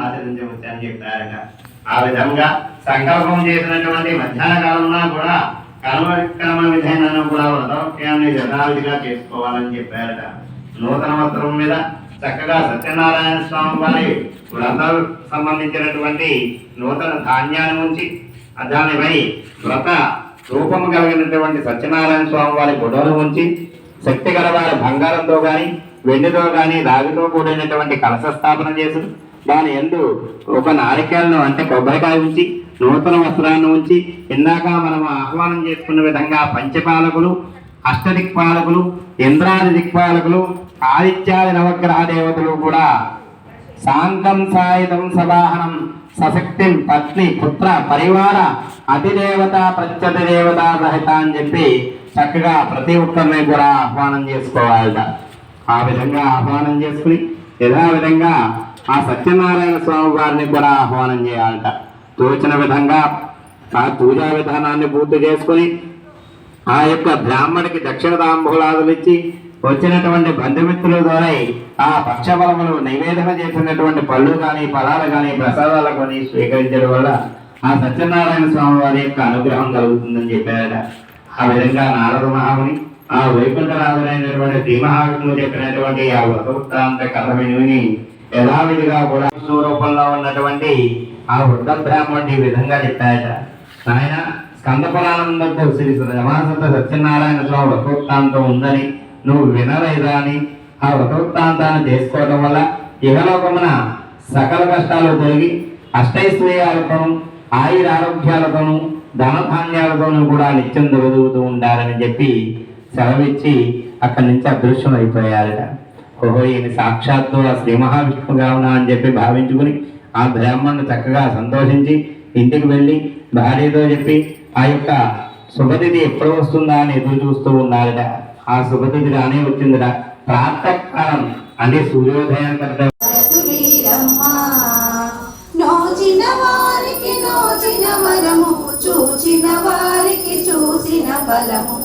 ఆచరించవచ్చు అని చెప్పారట. ఆ విధంగా సంకల్పం చేసినటువంటి మధ్యాహ్న కాలంలో కూడా కర్మ విధేయనను కూడా వ్రతవక్యాన్ని యథావిధిగా చేసుకోవాలని చెప్పారట. నూతన వస్త్రం మీద చక్కగా సత్యనారాయణ స్వామి వారి వ్రత సంబంధించినటువంటి నూతన ధాన్యాన్ని ఉంచి దానిపై వ్రత రూపము కలిగినటువంటి సత్యనారాయణ స్వామి వారి ఫోటోను ఉంచి శక్తి గల వారి బంగారంతో గాని వెండితో కానీ రాగితో కూడినటువంటి కలశ స్థాపన చేసి దాని ఎందు ఒక నారికేలను అంటే కొబ్బరికాయ ఉంచి నూతన వస్త్రాన్ని ఉంచి ఇందాక మనం ఆహ్వానం చేసుకున్న విధంగా పంచపాలకులు అష్టదిక్పాలకులు ఇంద్రాది దిక్పాలకులు ఆదిత్యాది నవగ్రహ దేవతలు కూడా శాంతం సాయుధం సవాహనం సశక్తిం పత్ని పుత్ర పరివార అతిదేవత ప్రత్యతి దేవత సహిత అని చెప్పి చక్కగా ప్రతి ఒక్కరిని కూడా ఆహ్వానం చేసుకోవాలట. ఆ విధంగా ఆహ్వానం చేసుకుని యథావిధంగా ఆ సత్యనారాయణ స్వామి వారిని కూడా ఆహ్వానం చేయాలట. తోచిన విధంగా ఆ పూజా విధానాన్ని పూర్తి చేసుకుని ఆ యొక్క బ్రాహ్మడికి దక్షిణ తాంబూలాదులు ఇచ్చి వచ్చినటువంటి బంధుమిత్రుల ద్వారా ఆ పక్షబలములు నివేదన చేసినటువంటి పళ్ళు కానీ ఫలాలు కానీ ప్రసాదాలు కానీ స్వీకరించడం వల్ల ఆ సత్యనారాయణ స్వామి వారి యొక్క అనుగ్రహం కలుగుతుందని చెప్పారట. ఆ విధంగా నారద మహాముని ఆ వైకుంఠరాజులైనటువంటి శ్రీ మహావిష్ణువు చెప్పినటువంటి ఆ వ్రతవృత్తాంత కథ విని యథావిధిగా కూడా స్వరూపంలో ఉన్నటువంటి ఆ వృద్ధ బ్రాహ్మణుడు ఈ విధంగా చెప్పాయట. ఆయన స్కంద పురాణంలో శ్రీ రమాసత సత్యనారాయణ స్వామి వ్రతోత్తాంతం ఉందని నువ్వు వినలేదా అని ఆ వ్రతోత్తాంతాన్ని చేసుకోవడం వల్ల ఇహలోకమున సకల కష్టాలు తొలగి అష్టైశ్వర్యాలతోనూ ఆయుర ఆరోగ్యాలతోనూ ధనధాన్యాలతోనూ కూడా నిత్యం దొరుకుతూ ఉండాలని చెప్పి సెలవిచ్చి అక్కడి నుంచి అదృశ్యం అయిపోయారట ఓహో ఈయన సాక్షాత్తు ఆ శ్రీ మహావిష్ణువుగా ఉన్నా అని చెప్పి భావించుకుని ఆ బ్రాహ్మణుడు చక్కగా సంతోషించి ఇంటికి వెళ్ళి భార్యతో చెప్పి ఆ యొక్క శుభతిథి ఎప్పుడు వస్తుందా అని ఎదురు చూస్తూ ఉన్నారట. ఆ శుభతిథి రానే వచ్చిందిరా ప్రాతకాలం అంటే సూర్యోదయం కదా నోచిన వారికి నోచిన వరము చూచిన వారికి చూసిన బలము.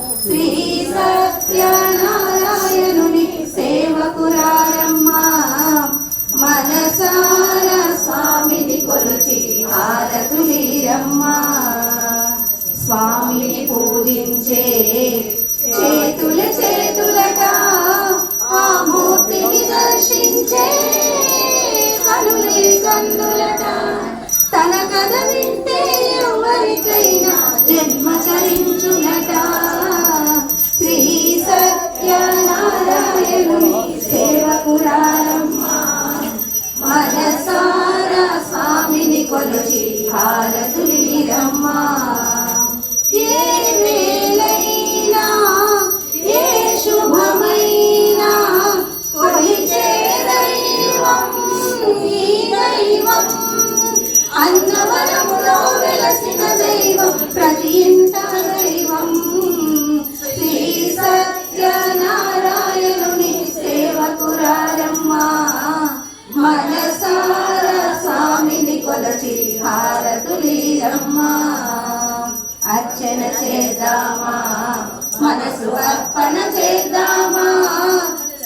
మనసు అర్పణ చేద్దామా?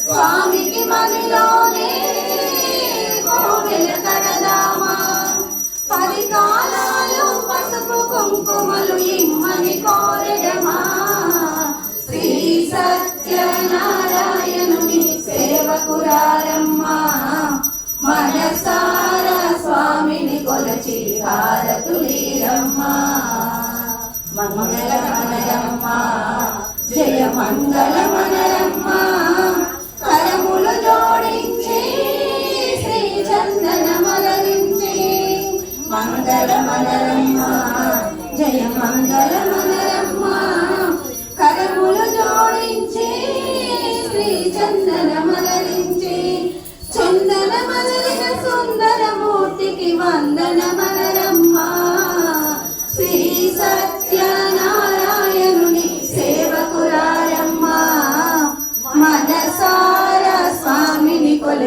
స్వామికి మనలోనే కోవెల కడదామా పది కాలాలు పసుపు కుంకుమలు ఇమ్మని కోరడమా? శ్రీ సత్యనారాయణుని సేవకురారమ్మా మనసార స్వామిని కొలచి హారతులీరమ్మా. మంగళ జయ మంగళ మనరమ్మ కరములు జోడించి శ్రీ చందన మలరించి మంగళ మనరమ్మ జయ మంగళ మన